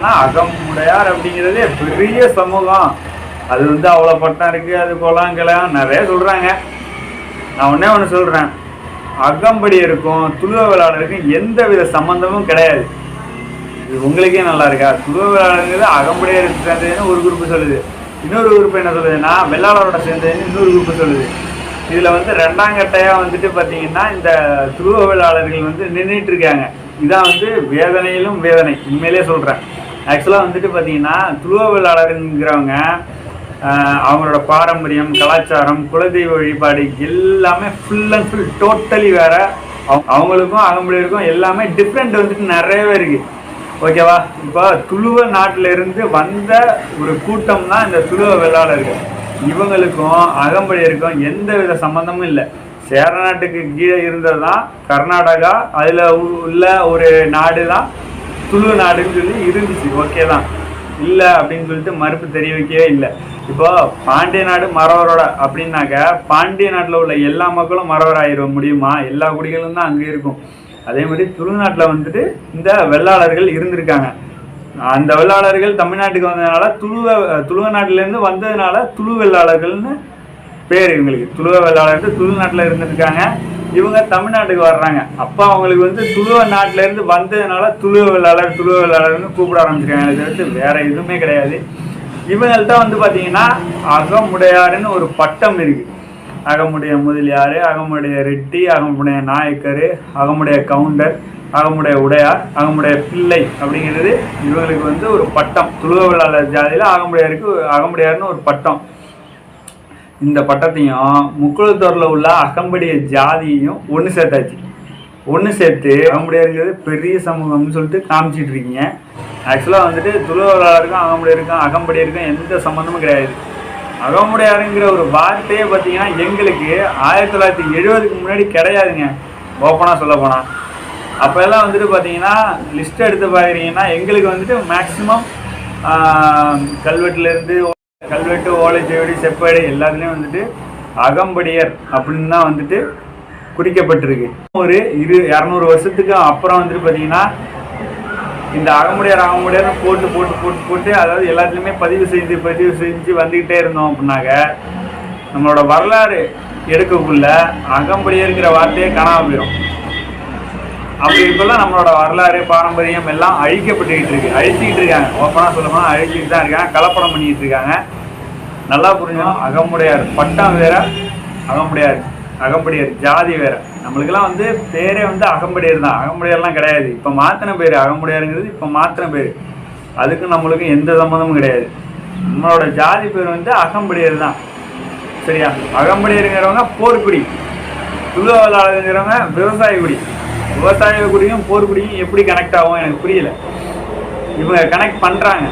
ஆனா அகமுடையார் அப்படிங்கிறது பெரிய சமூகம். அது வந்து அவ்வளோ பட்டம் இருக்கு அது குளம் நிறைய சொல்றாங்க. நான் ஒன்றே ஒன்று சொல்றேன். அகம்படி இருக்கும் துளுவ எந்த வித சம்பந்தமும் கிடையாது. இது உங்களுக்கே நல்லா இருக்கா? துருவ விளையாடுங்கிறது சேர்ந்ததுன்னு ஒரு குரூப் சொல்லுது. இன்னொரு குரூப் என்ன சொல்லுதுன்னா வெள்ளாளரோட சேர்ந்ததுன்னு இன்னொரு குரூப் சொல்லுது. இதில் வந்து ரெண்டாம் கட்டையாக வந்துட்டு பார்த்தீங்கன்னா இந்த துருவவியலாளர்கள் வந்து நின்றுட்டு இருக்காங்க. இதான் வந்து வேதனையிலும் வேதனை. உண்மையிலே சொல்கிறேன் ஆக்சுவலாக வந்துட்டு பார்த்தீங்கன்னா துளுவலாளருங்கிறவங்க அவங்களோட பாரம்பரியம் கலாச்சாரம் குலதெய்வ வழிபாடு எல்லாமே ஃபுல் அண்ட் ஃபுல் டோட்டலி வேற. அவங்க- அவங்களுக்கும் அகம்படியருக்கும் எல்லாமே டிஃப்ரெண்ட் வந்துட்டு நிறையவே இருக்கு. ஓகேவா இப்போ துளுவ நாட்டிலிருந்து வந்த ஒரு கூட்டம் தான் இந்த துளுவ வெள்ளாளர்கள் இவங்களுக்கும் அகம்படியருக்கும் எந்த வித சம்பந்தமும் இல்லை. சேர நாட்டுக்கு கீழே இருந்தது தான் கர்நாடகா. அதில் உள்ள ஒரு நாடு தான் துளு நாடுன்னு சொல்லி இருந்துச்சு. ஓகே தான். இல்லை அப்படின்னு சொல்லிட்டு மறுப்பு தெரிவிக்கவே இல்லை. இப்போ பாண்டிய நாடு மறவரோட அப்படின்னாக்க பாண்டிய நாட்டில் உள்ள எல்லா மக்களும் மறவராயிட முடியுமா? எல்லா குடிகளும் தான் அங்கே இருக்கும். அதே மாதிரி துளுநாட்டில் வந்துட்டு இந்த வெள்ளாளர்கள் இருந்திருக்காங்க. அந்த வெள்ளாளர்கள் தமிழ்நாட்டுக்கு வந்ததுனால துளுவ துளுவ நாட்டிலேருந்து வந்ததுனால துளு வெள்ளாளர்கள்னு பேர் இவங்களுக்கு துளுவ வெள்ளாளர்கள் துளுநாட்டில் இருந்திருக்காங்க. இவங்க தமிழ்நாட்டுக்கு வர்றாங்க. அப்போ அவங்களுக்கு வந்து துளுவ நாட்டிலேருந்து வந்ததுனால துளுவ வெள்ளாளர் துளுவ கூப்பிட ஆரம்பிச்சிருக்காங்க. இதை வந்து வேற எதுவுமே கிடையாது. இவங்கள்ட்ட வந்து பார்த்தீங்கன்னா அகமுடையாருன்னு ஒரு பட்டம் இருக்கு. அகமுடைய முதலியார் அகமுடைய ரெட்டி அகமுடைய நாயக்கர் அகமுடைய கவுண்டர் அகமுடைய உடையார் அகமுடைய பிள்ளை அப்படிங்கிறது இவங்களுக்கு வந்து ஒரு பட்டம். துளுவ வெள்ளாளர் ஜாதியில் அகமுடையாருக்கு அகமுடையார்னு ஒரு பட்டம். இந்த பட்டத்தையும் முக்குளத்தூரில் உள்ள அகம்படிய ஜாதியையும் ஒன்று சேர்த்தாச்சு. ஒன்று சேர்த்து அகமுடையாருங்கிறது பெரிய சமூகம்னு சொல்லிட்டு காமிச்சிட்டு இருக்கீங்க ஆக்சுவலாக வந்துட்டு துளுவலாருக்கும் அகமுடையருக்கும் அகம்படியருக்கும் எந்த சம்மந்தமும் கிடையாது. அகமுடையாருங்கிற ஒரு வார்த்தையே பார்த்தீங்கன்னா எங்களுக்கு ஆயிரத்தி தொள்ளாயிரத்தி எழுபதுக்கு முன்னாடி கிடையாதுங்க. ஓப்பனாக சொல்ல போனால் அப்போ எல்லாம் வந்துட்டு பார்த்தீங்கன்னா லிஸ்ட் எடுத்து பார்க்குறீங்கன்னா எங்களுக்கு வந்துட்டு மேக்ஸிமம் கல்வெட்டுலேருந்து கல்வெட்டு ஓலைச்சுவடி செப்பேடு எல்லாத்துலேயும் வந்துட்டு அகம்படியர் அப்படின்னு தான் வந்துட்டு குறிக்கப்பட்டிருக்கு. ஒரு இரு இரநூறு வருஷத்துக்கு அப்புறம் வந்துட்டு பார்த்தீங்கன்னா இந்த அகமுடியார் அகமுடியார்னு போட்டு போட்டு போட்டு போட்டு அதாவது எல்லாத்துலேயுமே பதிவு செஞ்சு பதிவு செஞ்சு வந்துக்கிட்டே இருந்தோம் அப்படின்னாக்க நம்மளோட வரலாறு எடுக்கக்குள்ள அகம்படியருங்கிற வார்த்தையே காணாம போயிடும் அப்படி இருக்கலாம் நம்மளோட வரலாறு பாரம்பரியம் எல்லாம் அழிக்கப்பட்டுக்கிட்டு இருக்கு. அழிச்சிக்கிட்டு இருக்காங்க. ஓப்பனாக சொல்ல போனால் அழிச்சிக்கிட்டு தான் இருக்காங்க. கலப்படம் பண்ணிக்கிட்டு இருக்காங்க. நல்லா புரிஞ்சுக்கணும். அகமுடையார். பட்டம் வேற அகமுடையார். அகம்படியார் ஜாதி வேற. நம்மளுக்கெல்லாம் வந்து பேரே வந்து அகம்படியார் தான். அகம்படியார்லாம் கிடையாது. இப்போ மாத்தின பேர் அகமுடையாருங்கிறது இப்போ மாத்தின பேர். அதுக்கும் நம்மளுக்கும் எந்த சம்மந்தமும் கிடையாது. நம்மளோட ஜாதி பேர் வந்து அகம்படியார் தான். சரியா? அகம்படியாருங்கிறவங்க போர்க்குடி. துளுவலாளருங்கிறவங்க விவசாய குடி. விவசாய குடியும் போர்க்குடியும் எப்படி கனெக்ட் ஆகும்? எனக்கு புரியல. இவங்க கனெக்ட் பண்ணுறாங்க